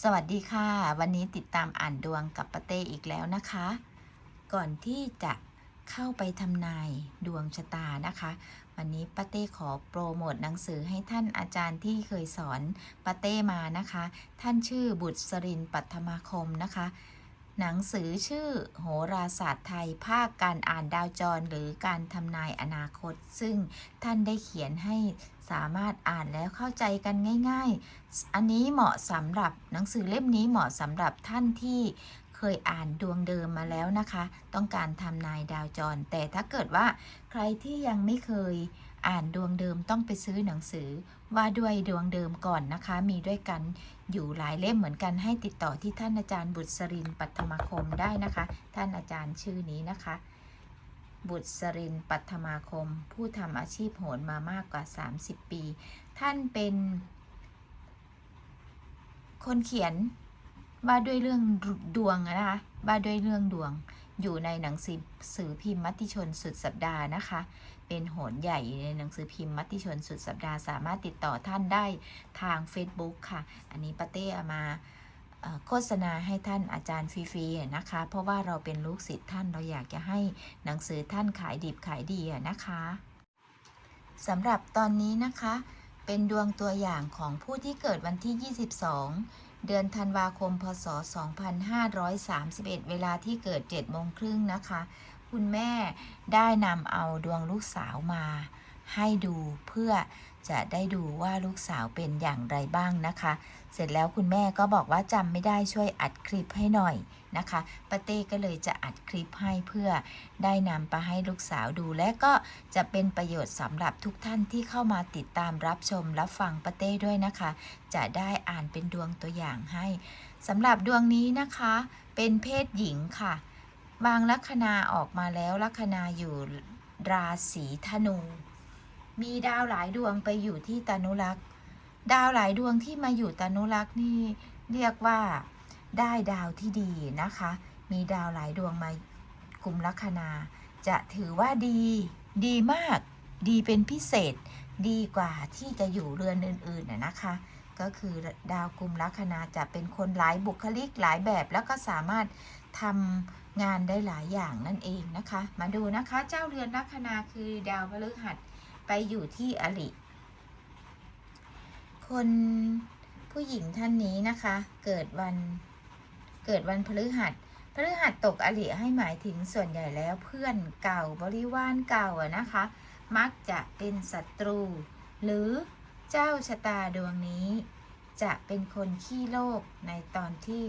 สวัสดีค่ะ วันนี้ติดตามอ่านดวงกับปาเต้อีกแล้วนะคะ ก่อนที่จะเข้าไปทำนายดวงชะตานะคะ วันนี้ปาเต้ขอโปรโมทหนังสือให้ท่านอาจารย์ที่เคยสอนปาเต้มานะคะ ท่านชื่อบุตรสรินปัทมาคมนะคะ หนังสือชื่อโหราศาสตร์ไทยภาคการอ่านดาวจร หรือการทำนายอนาคต ซึ่งท่านได้เขียนให้สามารถอ่านแล้วเข้าใจกันง่าย ๆ อันนี้เหมาะสำหรับหนังสือเล่มนี้เหมาะสำหรับท่านที่เคยอ่านดวงเดิมมาแล้วนะคะ ต้องการทำนายดาวจร แต่ถ้าเกิดว่าใครที่ยังไม่เคยอ่านดวงเดิมต้องไปซื้อหนังสือ ว่าด้วยดวงเดิมก่อนนะคะ มีด้วยกันอยู่หลายเล่มเหมือนกันให้ติดต่อที่ท่านอาจารย์บุตรสรินปัทมาคมได้นะคะ ท่านอาจารย์ชื่อนี้นะคะ บุตรสรินปัทมาคม ผู้ทำอาชีพโหนมามากกว่า 30 ปี ท่านเป็นคนเขียนว่าด้วยเรื่องดวงนะคะว่าด้วยเรื่องดวง อยู่ในหนังสือสือพิมพ์มติชนสุดสัปดาห์นะคะ เป็นโหนใหญ่ในหนังสือพิมพ์มติชนสุดสัปดาห์ สามารถติดต่อท่านได้ทาง Facebook ค่ะ อันนี้ปาเต้เอามาโฆษณาให้ท่านอาจารย์ฟรีๆนะคะ เพราะว่าเราเป็นลูกศิษย์ท่านเราอยากจะให้หนังสือท่านขายดิบขายดีนะคะสำหรับตอนนี้นะคะ เป็นดวงตัวอย่างของผู้ที่เกิดวันที่ 22 เดือนธันวาคม พศ 2531 เวลาที่เกิด7โมงครึ่งนะคะ คุณแม่ได้นำเอาดวงลูกสาวมาให้ดูเพื่อ จะได้ดูว่าลูกสาวเป็นอย่างไรบ้างนะคะ เสร็จแล้วคุณแม่ก็บอกว่าจำไม่ได้ช่วยอัดคลิปให้หน่อยนะคะป้าเต้ก็เลยจะอัดคลิปให้เพื่อได้นำไปให้ลูกสาวดูและก็จะเป็นประโยชน์สำหรับทุกท่านที่เข้ามาติดตามรับชมรับฟังป้าเต้ด้วยนะคะ จะได้อ่านเป็นดวงตัวอย่างให้สำหรับดวงนี้นะคะ เป็นเพศหญิงค่ะบางลัคนาออกมาแล้วลัคนาอยู่ราศีธนู มีดาวหลายดวงไปอยู่ที่ตานุรักษ์ดาวหลายดวงที่มาอยู่ตานุรักษ์นี่เรียกว่าได้ดาวที่ดีนะคะ มีดาวหลายดวงมากลุ่มลัคนา จะถือว่าดี ดีมาก ดีเป็นพิเศษ ดีกว่าที่จะอยู่เรือนอื่นๆน่ะนะคะ ก็คือดาวกลุ่มลัคนาจะเป็นคนหลายบุคลิกหลายแบบแล้วก็สามารถทำงานได้หลายอย่างนั่นเองนะคะ มาดูนะคะ เจ้าเรือนลัคนาคือดาวพฤหัส ไปอยู่ที่อริคนผู้หญิงท่านนี้นะคะ เกิดวันเกิดวันพฤหัสพฤหัสตกอริให้หมายถึงส่วนใหญ่แล้วเพื่อนเก่าบริวารเก่าอะนะคะ มักจะเป็นศัตรู หรือเจ้าชะตาดวงนี้ จะเป็นคนขี้โลกในตอนที่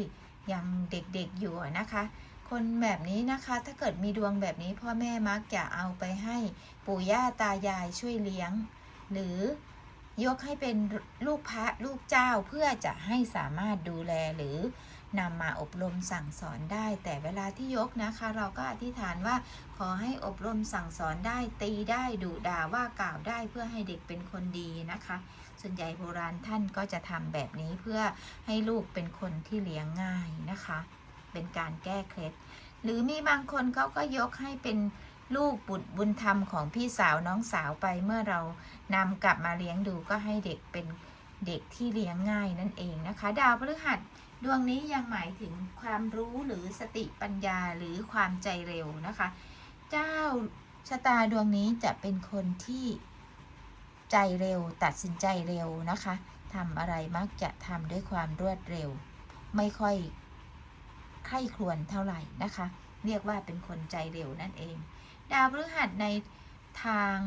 ยังเด็กๆอยู่นะคะ คนแบบนี้นะคะถ้าเกิดมีดวงแบบนี้พ่อแม่มักจะเอาไปให้ปู่ย่าตายายช่วยเลี้ยง หรือยกให้เป็นลูกพระลูกเจ้าเพื่อจะให้สามารถดูแลหรือนำมาอบรมสั่งสอนได้ แต่เวลาที่ยกนะคะ เราก็อธิษฐานว่าขอให้อบรมสั่งสอนได้ตีได้ดุด่าว่ากล่าวได้เพื่อให้เด็กเป็นคนดีนะคะ ส่วนใหญ่โบราณท่านก็จะทำแบบนี้เพื่อให้ลูกเป็นคนที่เลี้ยงง่ายนะคะ เป็นการแก้เคล็ด หรือมีบางคนเขาก็ยกให้เป็นลูกบุตรบุญธรรมของพี่สาวน้องสาวไปเมื่อเรานำกลับมาเลี้ยงดูก็ให้เด็กเป็นเด็กที่เลี้ยงง่ายนั่นเองนะคะ ดาวพฤหัสดวงนี้ยังหมายถึงความรู้หรือสติปัญญาหรือความใจเร็วนะคะ เจ้าชะตาดวงนี้จะเป็นคนที่ใจเร็วตัดสินใจเร็วนะคะทำอะไรมักจะทำด้วยความรวดเร็ว ไม่ค่อย ใคร่ครวญเท่าไหร่นะคะ เรียกว่าเป็นคนใจเร็วนั่นเอง ดาวพฤหัสในทาง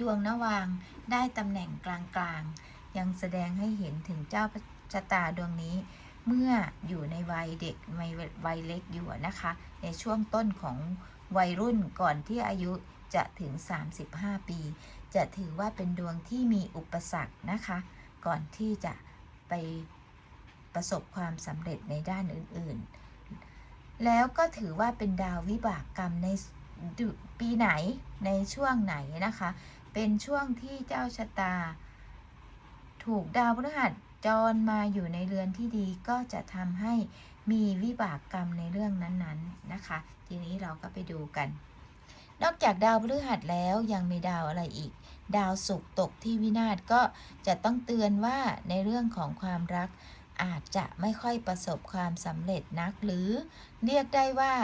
ดวงนวางได้ตำแหน่งกลางๆ ยังแสดงให้เห็นถึงเจ้าชะตาดวงนี้ เมื่ออยู่ในวัยเด็กในวัยเล็กอยู่นะคะ ในช่วงต้นของวัยรุ่นก่อนที่อายุจะถึง 35 ปี จะถือว่าเป็นดวงที่มีอุปสรรคนะคะ ก่อนที่จะไป ประสบความสำเร็จในด้านอื่นๆ แล้วก็ถือว่าเป็นดาววิบากกรรมในปีไหนในช่วงไหนนะคะ เป็นช่วงที่เจ้าชะตา ถูกดาวพฤหัสจรมาอยู่ในเรือนที่ดีก็จะทำให้มีวิบากกรรมในเรื่องนั้นๆนะคะ ทีนี้เราก็ไปดูกัน นอกจากดาวพฤหัสแล้วยังมีดาวอะไรอีก ดาวศุกร์ตกที่วินาศก็จะต้องเตือนว่าในเรื่องของความรัก อาจจะไม่ค่อยประสบความสำเร็จนัก หรือเรียกได้ว่า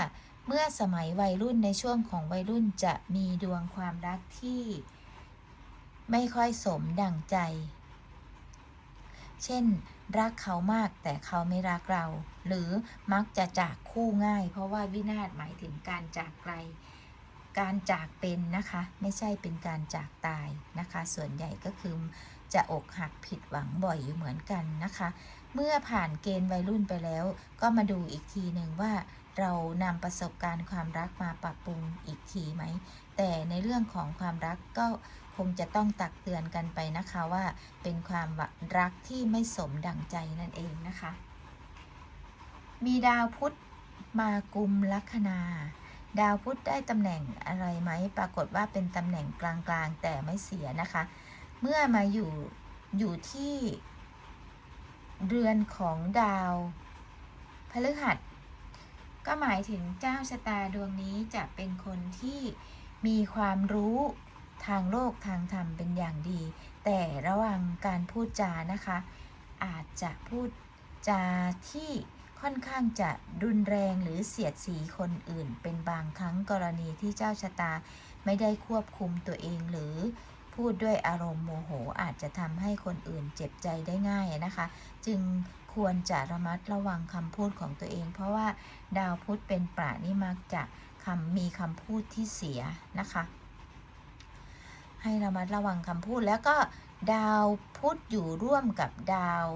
เมื่อสมัยวัยรุ่นในช่วงของวัยรุ่นจะมีดวงความรักที่ ไม่ค่อยสมดังใจ เช่น รักเขามากแต่เขาไม่รักเรา หรือมักจะจากคู่ง่าย เพราะว่าวินาศหมายถึงการจากไกลการจากเป็นนะคะไม่ใช่เป็นการจากตายนะคะ ส่วนใหญ่ก็คือจะอกหักผิดหวังบ่อยอยู่เหมือนกันนะคะ เมื่อผ่านเกณฑ์วัยรุ่นไปแล้ว ก็มาดูอีกทีหนึ่งว่าเรานำประสบการณ์ความรักมาปรับปรุงอีกทีไหม แต่ในเรื่องของความรักก็คงจะต้องตักเตือนกันไปนะคะว่าเป็นความรักที่ไม่สมดังใจนั่นเองนะคะ มีดาวพุธมากุมลัคนา ดาวพุธได้ตำแหน่งอะไรไหม ปรากฏว่าเป็นตำแหน่งกลางๆ แต่ไม่เสียนะคะ เมื่อมาอยู่อยู่ที่ เรือนของดาวพฤหัส ก็หมายถึงเจ้าชะตาดวงนี้จะเป็นคนที่มีความรู้ทางโลกทางธรรมเป็นอย่างดี แต่ระวังการพูดจานะคะ อาจจะพูดจาที่ค่อนข้างจะรุนแรงหรือเสียดสีคนอื่น เป็นบางครั้งกรณีที่เจ้าชะตาไม่ได้ควบคุมตัวเองหรือ พูดด้วยอารมณ์โมโหอาจจะทำให้คนอื่นเจ็บใจได้ง่ายนะคะ จึงควรจะระมัดระวังคำพูดของตัวเอง เพราะว่าดาวพุธเป็นปรานี่มักจะคำมีคำพูดที่เสียนะคะ ให้ระมัดระวังคำพูดแล้วก็ดาวพุธอยู่ร่วมกับดาว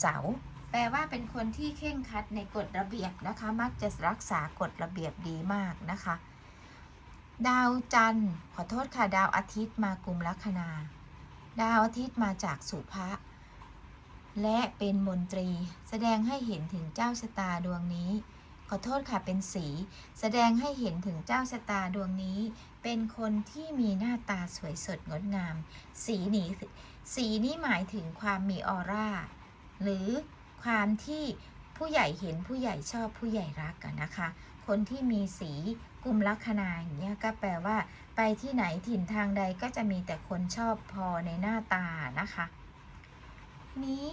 เสาร์แปลว่าเป็นคนที่เข่งคัดในกฎระเบียบนะคะ มักจะรักษากฎระเบียบดีมากนะคะ ดาวจันทร์ขอโทษค่ะ ดาวอาทิตย์มากุมลัคนา ดาวอาทิตย์มาจากสุภะและเป็นมนตรี แสดงให้เห็นถึงเจ้าชะตาดวงนี้ ขอโทษค่ะเป็นสี แสดงให้เห็นถึงเจ้าชะตาดวงนี้ เป็นคนที่มีหน้าตาสวยสดงดงาม สีนี้สีนี้หมายถึงความมีออร่า หรือความที่ผู้ใหญ่เห็นผู้ใหญ่ชอบผู้ใหญ่รักกันนะคะ คนที่มีสี กุมลัคนาอย่างเงี้ยก็แปลว่า ไปที่ไหนถิ่นทางใดก็จะมีแต่คนชอบพอในหน้าตานะคะ นี้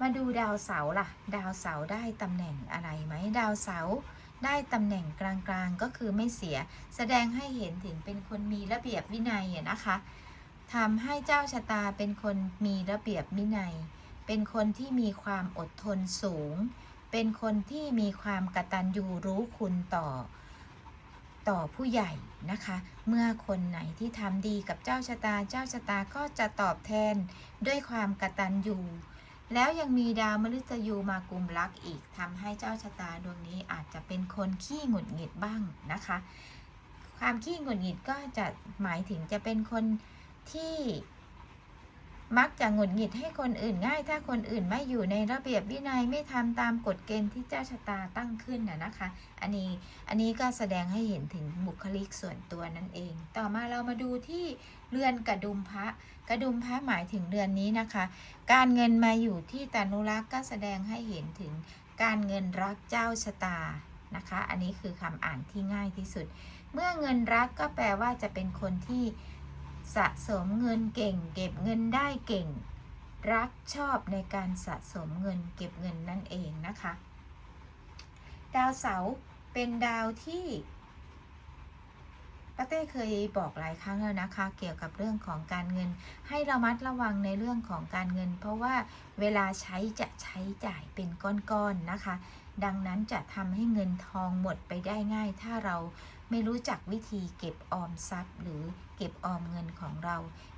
มาดูดาวเสาร์ล่ะ ดาวเสาร์ได้ตำแหน่งอะไรไหมดาวเสาร์ได้ตำแหน่งกลางๆก็คือไม่เสีย แสดงให้เห็นถึงเป็นคนมีระเบียบวินัยนะคะทำให้เจ้าชะตาเป็นคนมีระเบียบวินัย เป็นคนที่มีความอดทนสูง เป็นคนที่มีความกตัญญูรู้คุณต่อ ต่อผู้ใหญ่นะคะ เมื่อคนไหนที่ทำดีกับเจ้าชะตา เจ้าชะตาก็จะตอบแทนด้วยความกตัญญูแล้วยังมีดาวมฤตยูมากุมลักอีกทำให้เจ้าชะตาดวงนี้อาจจะเป็นคนขี้หงุดหงิดบ้างนะคะ ความขี้หงุดหงิดก็จะหมายถึงจะเป็นคนที่ มักจะหงุดหงิดให้คนอื่นง่าย ถ้าคนอื่นไม่อยู่ในระเบียบวินัยไม่ทำตามกฎเกณฑ์ที่เจ้าชะตาตั้งขึ้นนะนะคะ อันนี้อันนี้ก็แสดงให้เห็นถึงบุคลิกส่วนตัวนั่นเอง ต่อมาเรามาดูที่เรือนกระดุมพระกระดุมพระหมายถึงเรือนนี้นะคะ การเงินมาอยู่ที่ตานุรักษ์ก็แสดงให้เห็นถึงการเงินรักเจ้าชะตานะคะ อันนี้คือคำอ่านที่ง่ายที่สุด เมื่อเงินรักก็แปลว่าจะเป็นคนที่ สะสมเงินเก่ง เก็บเงินได้เก่ง รักชอบในการสะสมเงินเก็บเงินนั่นเองนะคะ ดาวเสาร์เป็นดาวที่ป้าเต้เคยบอกหลายครั้งแล้วนะคะ เกี่ยวกับเรื่องของการเงิน ให้ระมัดระวังในเรื่องของการเงิน เพราะว่าเวลาใช้จะใช้จ่ายเป็นก้อนๆนนะคะ ดังนั้นจะทำให้เงินทองหมดไปได้ง่าย ถ้าเราไม่รู้จักวิธีเก็บออมทรัพย์หรือ เก็บออมเงินของเรา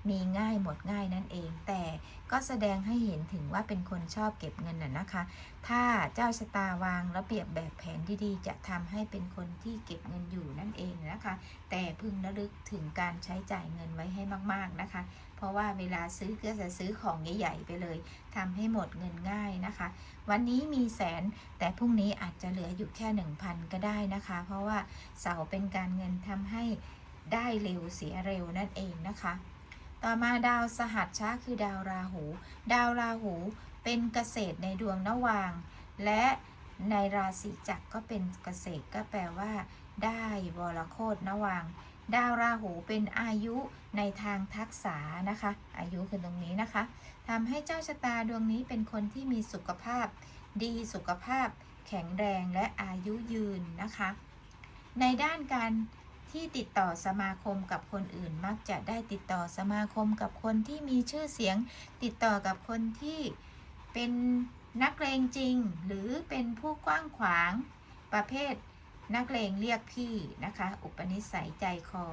มีง่ายหมดง่ายนั่นเอง แต่ก็แสดงให้เห็นถึงว่าเป็นคนชอบเก็บเงินน่ะนะคะ ถ้าเจ้าชะตาวางระเบียบแบบแผนดีๆ จะทำให้เป็นคนที่เก็บเงินอยู่นั่นเองนะคะ แต่พึงระลึกถึงการใช้จ่ายเงินไว้ให้มากๆนะคะ เพราะว่าเวลาซื้อก็จะซื้อของใหญ่ๆไปเลยทำให้หมดเงินง่ายนะคะ วันนี้มีแสนแต่พรุ่งนี้อาจจะเหลืออยู่แค่หนึ่งพันก็ได้นะคะ เพราะว่าเสาเป็นการเงินทำให้ ได้เร็วเสียเร็วนั่นเองนะคะ ต่อมาดาวสหัชชะคือดาวราหู ดาวราหูเป็นเกษตรในดวงนวาง และในราศีจักรก็เป็นเกษตรก็แปลว่า ได้วรโคตรนวาง ดาวราหูเป็นอายุในทางทักษะนะคะ อายุคือตรงนี้นะคะทำให้เจ้าชะตาดวงนี้เป็นคนที่มีสุขภาพ ดีสุขภาพ แข็งแรงและอายุยืนนะคะ ในด้านการ ที่ติดต่อสมาคมกับคนอื่น มักจะได้ติดต่อสมาคมกับคนที่มีชื่อเสียง ติดต่อกับคนที่เป็นนักเลงจริง หรือเป็นผู้กว้างขวางประเภทนักเลงเรียกพี่นะคะ อุปนิสัยใจคอ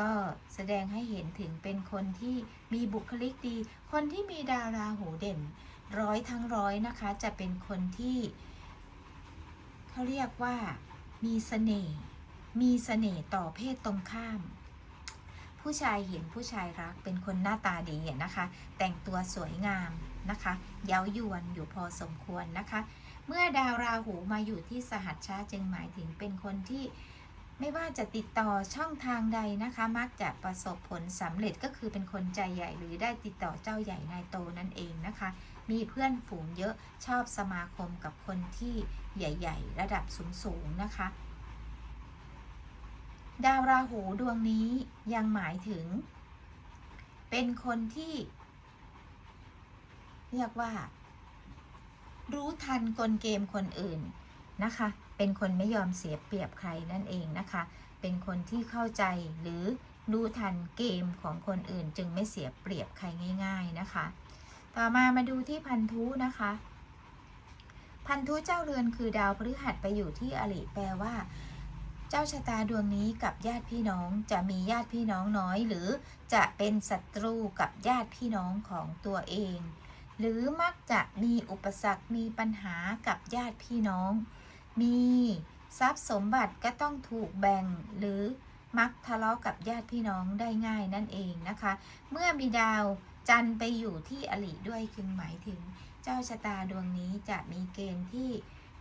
ก็แสดงให้เห็นถึงเป็นคนที่มีบุคลิกดี คนที่มีดาวราหูเด่น ร้อยทั้งร้อยนะคะ จะเป็นคนที่เขาเรียกว่ามีเสน่ห์ มีเสน่ห์ต่อเพศตรงข้าม ผู้ชายเห็นผู้ชายรักเป็นคนหน้าตาดีนะคะ แต่งตัวสวยงามนะคะเย้ายวนอยู่พอสมควรนะคะ เมื่อดาวราหูมาอยู่ที่สหัชชาจึงหมายถึงเป็นคนที่ไม่ว่าจะติดต่อช่องทางใดนะคะ มักจะประสบผลสำเร็จก็คือเป็นคนใจใหญ่หรือได้ติดต่อเจ้าใหญ่นายโตนั่นเองนะคะ มีเพื่อนฝูงเยอะชอบสมาคมกับคนที่ใหญ่ ๆ ระดับสูงๆนะคะ ดาวราหูดวงนี้ยังหมายถึง เป็นคนที่ เรียกว่า รู้ทันกลเกมคนอื่นนะคะ เป็นคนไม่ยอมเสียเปรียบใครนั่นเองนะคะ เป็นคนที่เข้าใจหรือรู้ทันเกมของคนอื่น จึงไม่เสียเปรียบใครง่าย ๆนะคะ ต่อมามาดูที่พันธุนะคะ พันธุเจ้าเรือนคือดาวพฤหัสไปอยู่ที่อริแปลว่า เจ้าชะตาดวงนี้กับญาติพี่น้องจะมีญาติพี่น้องน้อย หรือจะเป็นศัตรูกับญาติพี่น้องของตัวเอง หรือมักจะมีอุปสรรคมีปัญหากับญาติพี่น้อง มีทรัพย์สมบัติก็ต้องถูกแบ่งหรือมักทะเลาะกับญาติพี่น้องได้ง่ายนั่นเองนะคะ เมื่อมีดาวจันไปอยู่ที่อริด้วยจึงหมายถึง เจ้าชะตาดวงนี้จะมีเกณฑ์ที่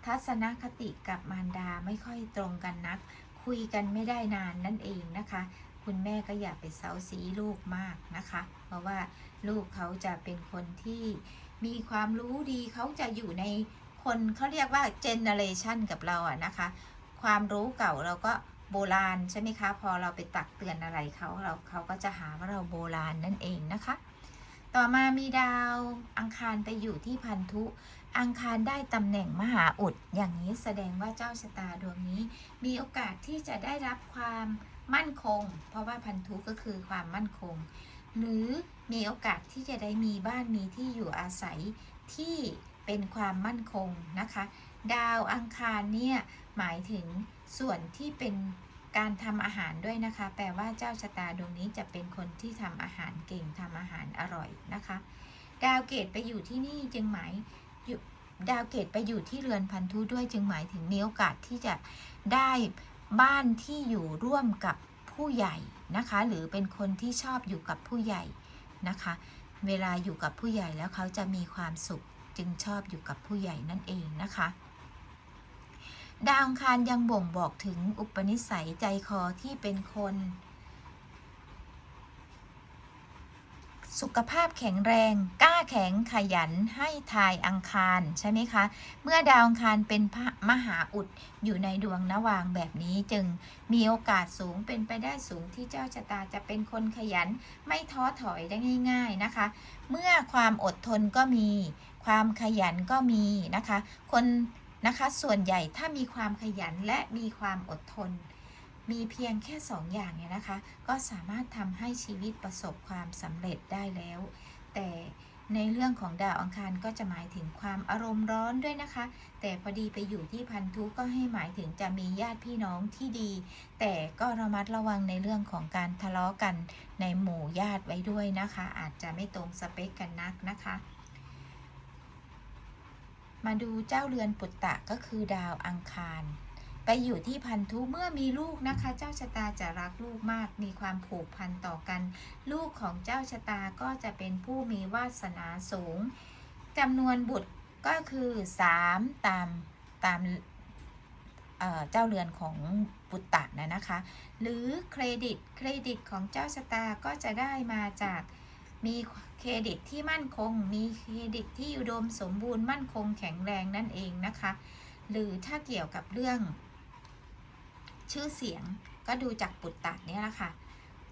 ทัศนคติกับมารดาไม่ค่อยตรงกันนัก คุยกันไม่ได้นานนั่นเองนะคะ คุณแม่ก็อย่าไปเซาซีลูกมากนะคะ เพราะว่าลูกเขาจะเป็นคนที่มีความรู้ดีเขาจะอยู่ในคนเขาเรียกว่าเจเนเรชันกับเราอะนะคะ ความรู้เก่าเราก็โบราณใช่ไหมคะ พอเราไปตักเตือนอะไรเขาเราเขาก็จะหาว่าเราโบราณนั่นเองนะคะ ต่อมามีดาวอังคารไปอยู่ที่พันธุ อังคารได้ตำแหน่งมหาอุด อย่างนี้แสดงว่าเจ้าชะตาดวงนี้ มีโอกาสที่จะได้รับความมั่นคง เพราะว่าพันธุก็คือความมั่นคง หรือมีโอกาสที่จะได้มีบ้านมีที่อยู่อาศัยที่เป็นความมั่นคงนะคะ ดาวอังคารเนี่ยหมายถึงส่วนที่เป็นการทำอาหารด้วยนะคะ แปลว่าเจ้าชะตาดวงนี้จะเป็นคนที่ทำอาหารเก่งทำอาหารอร่อยนะคะ ดาวเกตไปอยู่ที่นี่จึงหมาย ดาวเกตไปอยู่ที่เรือนพันธุด้วยจึงหมายถึงมีโอกาสที่จะได้บ้านที่อยู่ร่วมกับผู้ใหญ่นะคะ หรือเป็นคนที่ชอบอยู่กับผู้ใหญ่นะคะ เวลาอยู่กับผู้ใหญ่แล้วเขาจะมีความสุขจึงชอบอยู่กับผู้ใหญ่นั่นเองนะคะดาวอังคารยังบ่งบอกถึงอุปนิสัยใจคอที่เป็นคน สุขภาพแข็งแรง กล้าแข็งขยันให้ทายอังคารใช่ไหมคะ เมื่อดาวอังคารเป็นพระมหาอุดอยู่ในดวงนวางแบบนี้จึงมีโอกาสสูงเป็นไปได้สูงที่เจ้าชะตาจะเป็นคนขยันไม่ท้อถอยได้ง่าย ๆนะคะ เมื่อความอดทนก็มี ความขยันก็มีนะคะ คนนะคะส่วนใหญ่ถ้ามีความขยันและมีความอดทน มีเพียงแค่สองอย่างเนี่ยนะคะ ก็สามารถทำให้ชีวิตประสบความสำเร็จได้แล้ว แต่ในเรื่องของดาวอังคารก็จะหมายถึงความอารมณ์ร้อนด้วยนะคะ แต่พอดีไปอยู่ที่พันธุก็ให้หมายถึงจะมีญาติพี่น้องที่ดี แต่ก็ระมัดระวังในเรื่องของการทะเลาะกันในหมู่ญาติไว้ด้วยนะคะ อาจจะไม่ตรงสเปคกันนักนะคะ มาดูเจ้าเรือนปุตตะก็คือดาวอังคาร ไปอยู่ที่พันธุเมื่อมีลูกนะคะ เจ้าชะตาจะรักลูกมาก มีความผูกพันต่อกัน ลูกของเจ้าชะตาก็จะเป็นผู้มีวาสนาสูงจำนวนบุตรก็คือ3ตามตามเอ่อเจ้าเรือนของปุตตะนะนะคะ หรือเครดิตเครดิตของเจ้าชะตาก็จะได้มาจากมีเครดิตที่มั่นคง มีเครดิตที่อุดมสมบูรณ์มั่นคงแข็งแรงนั่นเองนะคะ หรือถ้าเกี่ยวกับเรื่อง ชื่อเสียงก็ดูจากปุตตะเนี่ยแหละค่ะ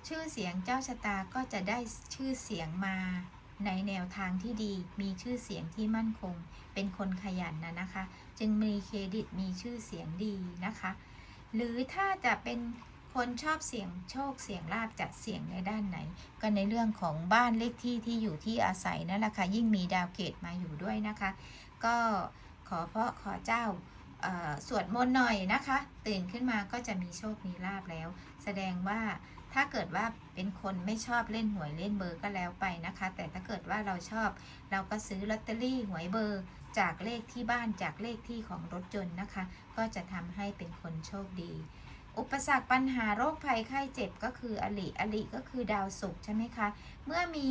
ชื่อเสียงเจ้าชะตาก็จะได้ชื่อเสียงมาในแนวทางที่ดี มีชื่อเสียงที่มั่นคง เป็นคนขยันนะนะคะ จึงมีเครดิตมีชื่อเสียงดีนะคะ หรือถ้าจะเป็นคนชอบเสียงโชคเสียงลาบจะเสียงในด้านไหน ก็ในเรื่องของบ้านเลขที่ที่อยู่ที่อาศัยนั่นแหละค่ะยิ่งมีดาวเกตมาอยู่ด้วยนะคะ ก็ขอเพราะขอเจ้า สวดมนต์หน่อยนะคะ ตื่นขึ้นมาก็จะมีโชค มีลาบแล้ว แสดงว่าถ้าเกิดว่าเป็นคนไม่ชอบเล่นหวยเล่นเบอร์ก็แล้วไปนะคะ แต่ถ้าเกิดว่าเราชอบเราก็ซื้อลอตเตอรี่หวยเบอร์จากเลขที่บ้านจากเลขที่ของรถยนต์นะคะ ก็จะทำให้เป็นคนโชคดี อุปสรรคปัญหาโรคภัยไข้เจ็บก็คืออลิอลิก็คือดาวศุกร์ใช่ไหมคะ เมื่อมี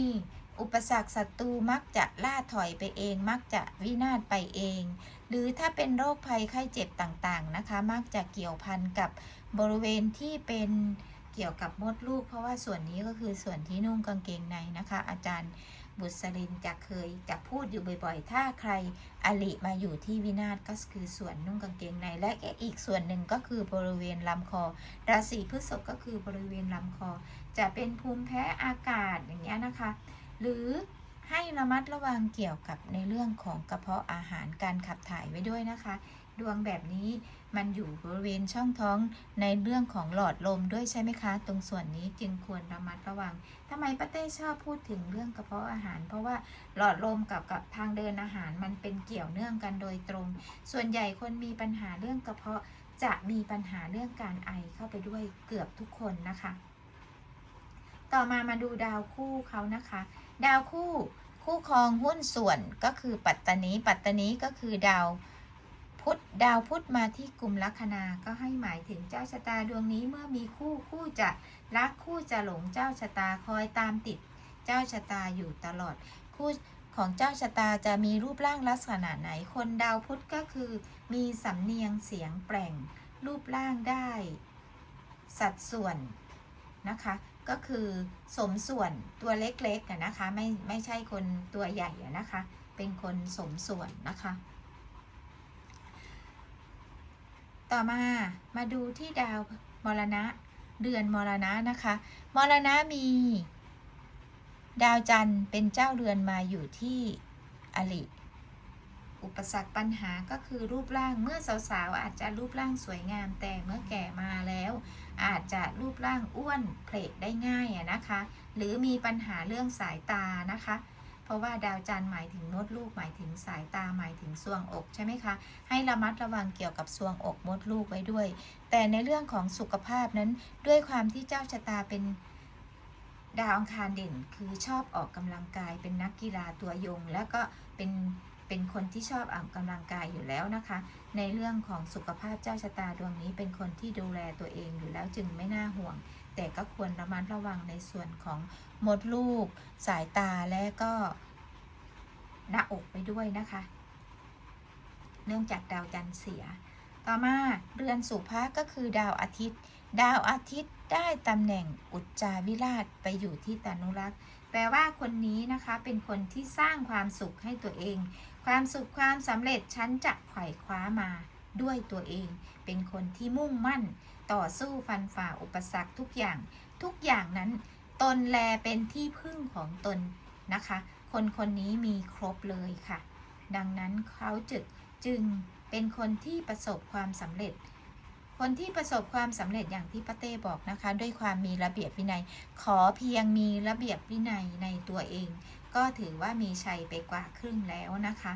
อุปสรรคศัตรูมักจะล่าถอยไปเอง มักจะวินาศไปเอง หรือถ้าเป็นโรคภัยไข้เจ็บต่างๆนะคะ มักจะเกี่ยวพันกับบริเวณที่เป็นเกี่ยวกับมดลูก เพราะว่าส่วนนี้ก็คือส่วนที่นุ่งกางเกงในนะคะ อาจารย์บุษรินจะเคยจะพูดอยู่บ่อยๆ ถ้าใครอลิมาอยู่ที่วินาศก็คือส่วนนุ่งกางเกงใน และอีกส่วนหนึ่งก็คือบริเวณลำคอ ราศีพฤษภก็คือบริเวณลำคอ จะเป็นภูมิแพ้อากาศอย่างเงี้ยนะคะ หรือ ให้ระมัดระวังเกี่ยวกับในเรื่องของกระเพาะอาหารการขับถ่ายไว้ด้วยนะคะ ดวงแบบนี้มันอยู่บริเวณช่องท้องในเรื่องของหลอดลมด้วยใช่ไหมคะ ตรงส่วนนี้จึงควรระมัดระวังทำไมป้าเต้ชอบพูดถึงเรื่องกระเพาะอาหาร เพราะว่าหลอดลมกับกับทางเดินอาหารมันเป็นเกี่ยวเนื่องกันโดยตรง ส่วนใหญ่คนมีปัญหาเรื่องกระเพาะจะมีปัญหาเรื่องการไอเข้าไปด้วยเกือบทุกคนนะคะ ต่อมามาดูดาวคู่เขานะคะ ดาวคู่คู่ครองหุ้นส่วนก็คือปัตตานีปัตตานีก็คือดาวพุธดาวพุธมาที่กลุ่มลัคนาก็ให้หมายถึงเจ้าชะตาดวงนี้เมื่อมีคู่คู่จะรักคู่จะหลงเจ้าชะตาคอยตามติด เจ้าชะตาอยู่ตลอด คู่ของเจ้าชะตาจะมีรูปร่างลักษณะไหนคนดาวพุธก็คือ มีสำเนียงเสียงแปลงรูปร่างได้ สัดส่วนนะคะ ก็คือสมส่วนตัวเล็กๆนะคะ ไม่ไม่ใช่คนตัวใหญ่นะคะ เป็นคนสมส่วนนะคะ ต่อมามาดูที่ดาวมรณะเดือนมรณะนะคะ มรณะมี ดาวจันทร์เป็นเจ้าเรือนมาอยู่ที่อลิ อุปสรรคปัญหาก็คือรูปร่างเมื่อสาวๆอาจจะรูปร่างสวยงาม แต่เมื่อแก่มาแล้ว อาจจะรูปร่างอ้วนเพลกได้ง่ายนะคะ หรือมีปัญหาเรื่องสายตานะคะ เพราะว่าดาวจันทร์หมายถึงมดลูกหมายถึงสายตาหมายถึงซวงอกใช่ไหมคะ ให้ระมัดระวังเกี่ยวกับซวงอกมดลูกไว้ด้วย แต่ในเรื่องของสุขภาพนั้นด้วยความที่เจ้าชะตาเป็นดาวอังคารเด่นคือชอบออกกำลังกายเป็นนักกีฬาตัวยง แล้วก็เป็น เป็นคนที่ชอบออกกำลังกายอยู่แล้วนะคะ ในเรื่องของสุขภาพเจ้าชะตาดวงนี้ เป็นคนที่ดูแลตัวเองอยู่แล้วจึงไม่น่าห่วง แต่ก็ควรระมัดระวังในส่วนของมดลูก สายตาและก็หน้าอกไปด้วยนะคะ เนื่องจากดาวจันทร์เสีย ต่อมาเรือนสุภาก็คือดาวอาทิตย์ ดาวอาทิตย์ได้ตำแหน่งอุจจาวิราชไปอยู่ที่ตานุรักษ์ ลว่าคนนี้นะคะเป็นคนที่สร้างความสุขให้ตัวเอง ความสุขความสำเร็จฉันจะไขว่คว้ามาด้วยตัวเอง เป็นคนที่มุ่งมั่น ต่อสู้ฟันฝ่าอุปสรรคทุกอย่าง ทุกอย่างนั้น ตนแลเป็นที่พึ่งของตนนะคะ คนคนนี้มีครบเลยค่ะ ดังนั้นเขาจึงจึงเป็นคนที่ประสบความสำเร็จ คนที่ประสบความสำเร็จอย่างที่ป้าเต้บอกนะคะ ด้วยความมีระเบียบวินัย ขอเพียงมีระเบียบวินัยในตัวเอง ก็ถือว่ามีชัยไปกว่าครึ่งแล้วนะคะ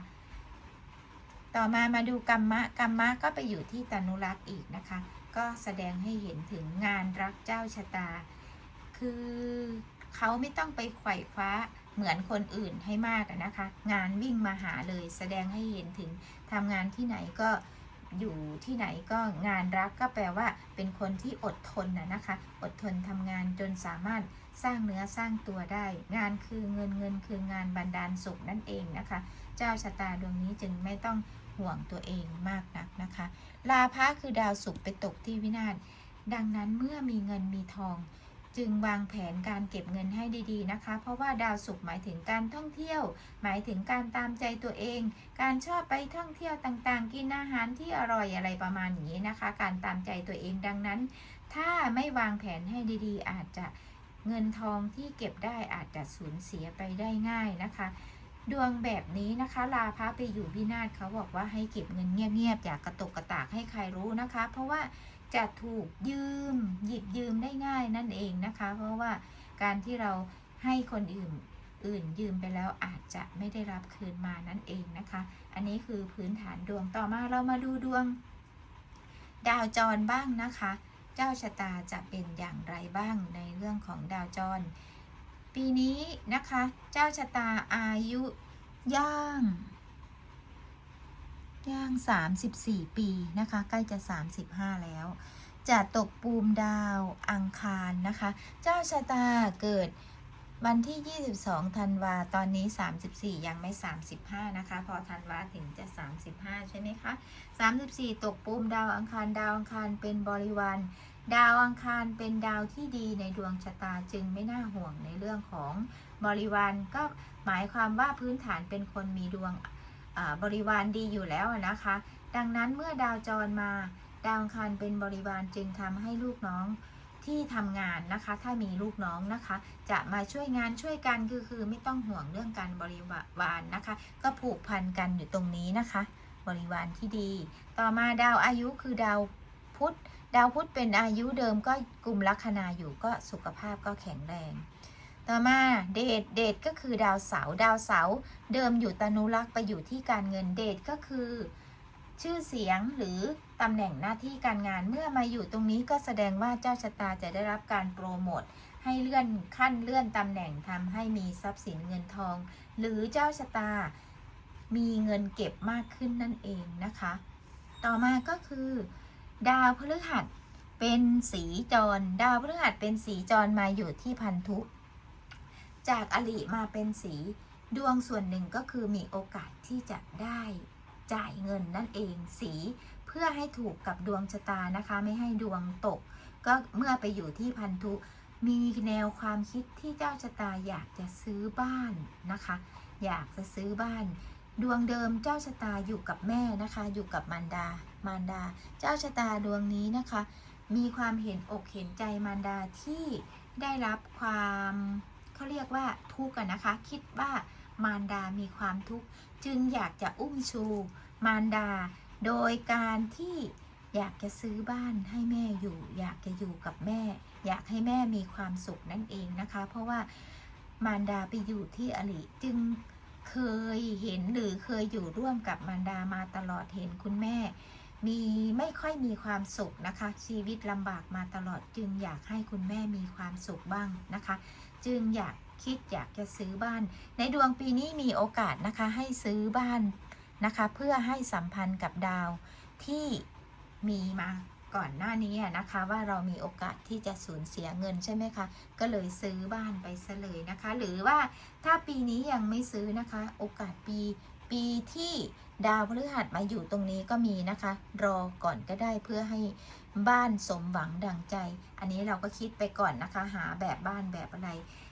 ต่อมามาดูกรรมะกรรมะก็ไปอยู่ที่ตนุรักษ์อีกนะคะ ก็แสดงให้เห็นถึงงานรักเจ้าชะตา คือเขาไม่ต้องไปไขว่คว้าเหมือนคนอื่นให้มากนะคะ งานวิ่งมาหาเลย แสดงให้เห็นถึงทำงานที่ไหนก็ อยู่ที่ไหนก็งานรักก็แปลว่า เป็นคนที่อดทนนะนะคะ อดทนทำงานจนสามารถสร้างเนื้อสร้างตัวได้ งานคือเงินเงินคืองานบันดาลสุขนั่นเองนะคะ เจ้าชะตาดวงนี้จึงไม่ต้องห่วงตัวเองมากนักนะคะ ลาภะคือดาวศุกร์ไปตกที่วินาศดังนั้นเมื่อมีเงินมีทอง จึงวางแผนการเก็บเงินให้ดีๆนะคะ เพราะว่าดาวศุกร์หมายถึงการท่องเที่ยว หมายถึงการตามใจตัวเอง การชอบไปท่องเที่ยวต่างๆ กินอาหารที่อร่อยอะไรประมาณนี้นะคะ การตามใจตัวเองดังนั้น ถ้าไม่วางแผนให้ดีๆ อาจจะเงินทองที่เก็บได้อาจจะสูญเสียไปได้ง่ายนะคะดวงแบบนี้นะคะลาพระไปอยู่พินาศเขาบอกว่าให้เก็บเงินเงียบๆอย่ากระตกกระตากให้ใครรู้นะคะ เพราะว่า จะถูกยืมหยิบยืมได้ง่ายนั่นเองนะคะ เพราะว่าการที่เราให้คนอื่นอื่นยืมไปแล้วอาจจะไม่ได้รับคืนมานั่นเองนะคะ อันนี้คือพื้นฐานดวงต่อมาเรามาดูดวง ดาวจรบ้างนะคะ เจ้าชะตาจะเป็นอย่างไรบ้างในเรื่องของดาวจร ปีนี้นะคะ เจ้าชะตาอายุย่าง ย่าง 34 ปีนะคะ ใกล้จะ 35 แล้ว จะตกปูมดาวอังคารนะคะ เจ้าชะตาเกิดวันที่ 22 ธันวา ตอนนี้ 34 ยังไม่ 35 นะคะ พอธันวาถึงจะ 35 ใช่ไหมคะ 34 ตกปูมดาวอังคาร ดาวอังคารเป็นบริวาร ดาวอังคารเป็นดาวที่ดีในดวงชะตาจึงไม่น่าห่วงในเรื่องของบริวาร ก็หมายความว่าพื้นฐานเป็นคนมีดวง บริวารดีอยู่แล้วนะคะ ดังนั้นเมื่อดาวจรมา ดาวอังคารเป็นบริวารจึงทำให้ลูกน้องที่ทำงานนะคะ ถ้ามีลูกน้องนะคะ จะมาช่วยงานช่วยกันคือคือไม่ต้องห่วงเรื่องการบริวารนะคะ ก็ผูกพันกันอยู่ตรงนี้นะคะ บริวารที่ดี ต่อมาดาวอายุคือดาวพุธดาวพุธเป็นอายุเดิมก็กลุ่มลัคนาอยู่ก็สุขภาพก็แข็งแรง ต่อมาเดทเดทก็คือดาวเสาร์ดาวเสาร์เดิมอยู่ตนุรักษ์ไปอยู่ที่การเงินเดทก็คือ ชื่อเสียงหรือตำแหน่งหน้าที่การงานเมื่อมาอยู่ตรงนี้ก็แสดงว่าเจ้าชะตาจะได้รับการโปรโมทให้เลื่อนขั้นเลื่อนตำแหน่งทำให้มีทรัพย์สินเงินทอง หรือเจ้าชะตา มีเงินเก็บมากขึ้นนั่นเองนะคะ ต่อมาก็คือ ดาวพฤหัสเป็นสีจร ดาวพฤหัสเป็นสีจรมาอยู่ที่พันธุ จากอลิมาเป็นสีดวงส่วนหนึ่งก็คือมีโอกาสที่จะได้จ่ายเงินนั่นเองสีเพื่อให้ถูกกับดวงชะตานะคะ ไม่ให้ดวงตก ก็เมื่อไปอยู่ที่พันธุ มีแนวความคิดที่เจ้าชะตาอยากจะซื้อบ้านนะคะ อยากจะซื้อบ้าน ดวงเดิมเจ้าชะตาอยู่กับแม่นะคะ อยู่กับมารดา มารดา เจ้าชะตาดวงนี้นะคะ มีความเห็นอกเห็นใจมารดาที่ได้รับความ เขาเรียกว่าทุกข์นะคะ คิดว่ามารดามีความทุกข์จึงอยากจะอุ้มชูมารดา โดยการที่อยากจะซื้อบ้านให้แม่อยู่ อยากจะอยู่กับแม่ อยากให้แม่มีความสุขนั่นเองนะคะ เพราะว่ามารดาไปอยู่ที่อลิจึงเคยเห็นหรือเคยอยู่ร่วมกับมารดามาตลอดเห็นคุณแม่ มีไม่ค่อยมีความสุขนะคะ ชีวิตลำบากมาตลอดจึงอยากให้คุณแม่มีความสุขบ้างนะคะ จึงอยากคิดอยากจะซื้อบ้าน ในดวงปีนี้มีโอกาสนะคะให้ซื้อบ้านนะคะ เพื่อให้สัมพันธ์กับดาวที่มีมาก่อนหน้านี้นะคะว่าเรามีโอกาสที่จะสูญเสียเงินใช่ไหมคะ ก็เลยซื้อบ้านไปซะเลยนะคะ หรือว่าถ้าปีนี้ยังไม่ซื้อนะคะ โอกาสปี ปีที่ดาวพฤหัสมาอยู่ตรงนี้ก็มีนะคะ รอก่อนก็ได้เพื่อให้บ้านสมหวังดังใจ อันนี้เราก็คิดไปก่อนนะคะ หาแบบบ้านแบบอะไร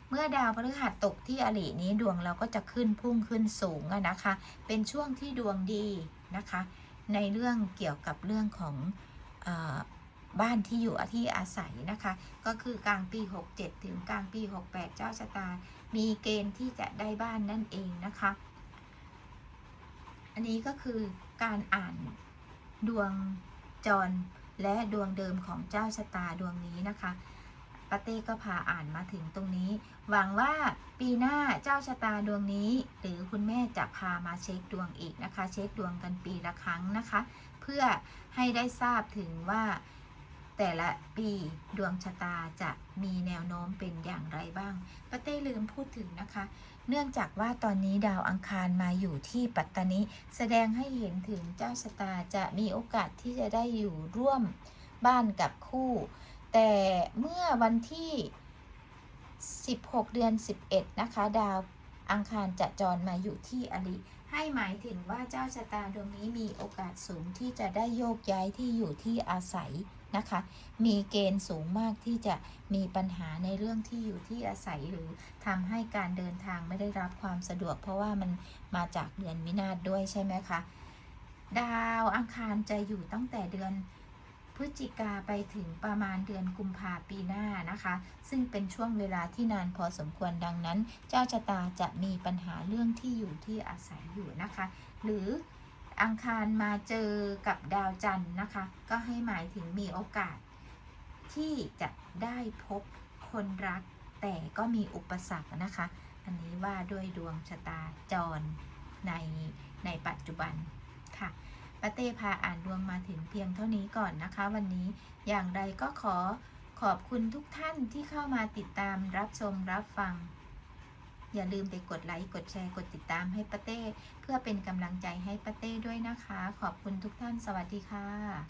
เมื่อดาวพฤหัสตกที่อรินี้ดวงเราก็จะขึ้นพุ่งขึ้นสูงอะนะคะ เป็นช่วงที่ดวงดีนะคะ ในเรื่องเกี่ยวกับเรื่องของอบ้านที่อยู่ที่อาศัยนะคะ ก็คือกลางปี 67 ถึงกลางปี 68 เจ้าชะตา มีเกณฑ์ที่จะได้บ้านนั่นเองนะคะ อันนี้ก็คือการอ่านดวงจรและดวงเดิมของเจ้าชะตาดวงนี้นะคะปาเต้ก็พาอ่านมาถึงตรงนี้ หวังว่าปีหน้าเจ้าชะตาดวงนี้ หรือคุณแม่จะพามาเช็คดวงอีกนะคะ เช็คดวงกันปีละครั้งนะคะ เพื่อให้ได้ทราบถึงว่า แต่ละปีดวงชะตาจะมีแนวโน้มเป็นอย่างไรบ้างป้าเต้ลืมพูดถึงนะคะ เนื่องจากว่าตอนนี้ดาวอังคารมาอยู่ที่ปัตตานีแสดงให้เห็นถึงเจ้าชะตาจะมีโอกาสที่จะได้อยู่ร่วมบ้านกับคู่ แต่เมื่อวันที่ 16 เดือน 11 นะคะ ดาวอังคารจะจรมาอยู่ที่อริให้หมายถึงว่าเจ้าชะตาดวงนี้มีโอกาสสูงที่จะได้โยกย้ายที่อยู่ที่อาศัย นะคะ มีเกณฑ์สูงมากที่จะมีปัญหาในเรื่องที่อยู่ที่อาศัยหรือทำให้การเดินทางไม่ได้รับความสะดวก เพราะว่ามันมาจากเดือนมินาศด้วยใช่ไหมคะ ดาวอังคารจะอยู่ตั้งแต่เดือนพฤศจิกาไปถึงประมาณเดือนกุมภาปีหน้านะคะ ซึ่งเป็นช่วงเวลาที่นานพอสมควรดังนั้น เจ้าชะตาจะมีปัญหาเรื่องที่อยู่ที่อาศัยอยู่นะคะ หรือ อังคารมาเจอกับดาวจันทร์นะคะ ก็ให้หมายถึงมีโอกาส ที่จะได้พบคนรัก แต่ก็มีอุปสรรคนะคะ อันนี้ว่าด้วยดวงชะตาจรในในปัจจุบันค่ะปาเต้พาอ่านดวงมาถึงเพียงเท่านี้ก่อนนะคะ วันนี้อย่างไรก็ขอขอบคุณทุกท่านที่เข้ามาติดตามรับชมรับฟัง อย่าลืมไปกดไลค์กดแชร์กดติดตามให้ป้าเต้ เพื่อเป็นกำลังใจให้ป้าเต้ด้วยนะคะ ขอบคุณทุกท่านสวัสดีค่ะ